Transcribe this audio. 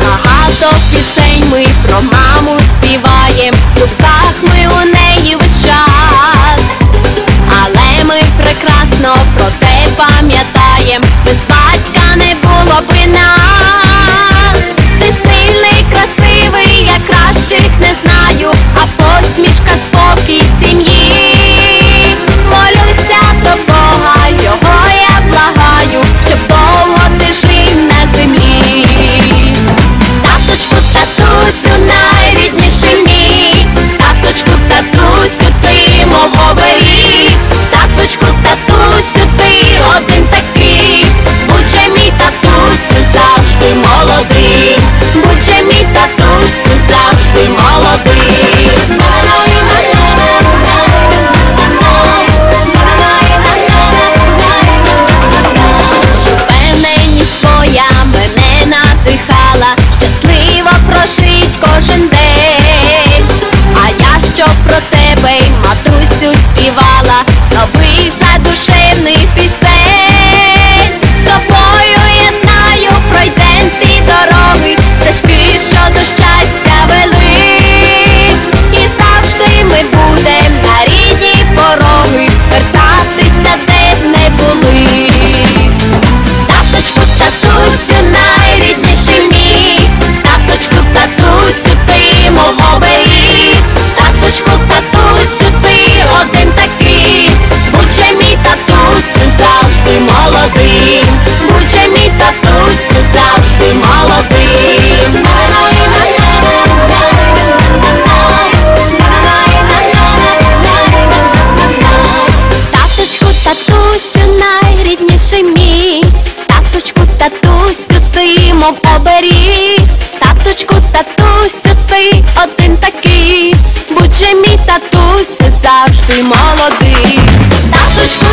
Багато пісень ми промали мов оберіг, таточку, татусю, ти один такий, будь же мій татусю завжди молодий. Таточку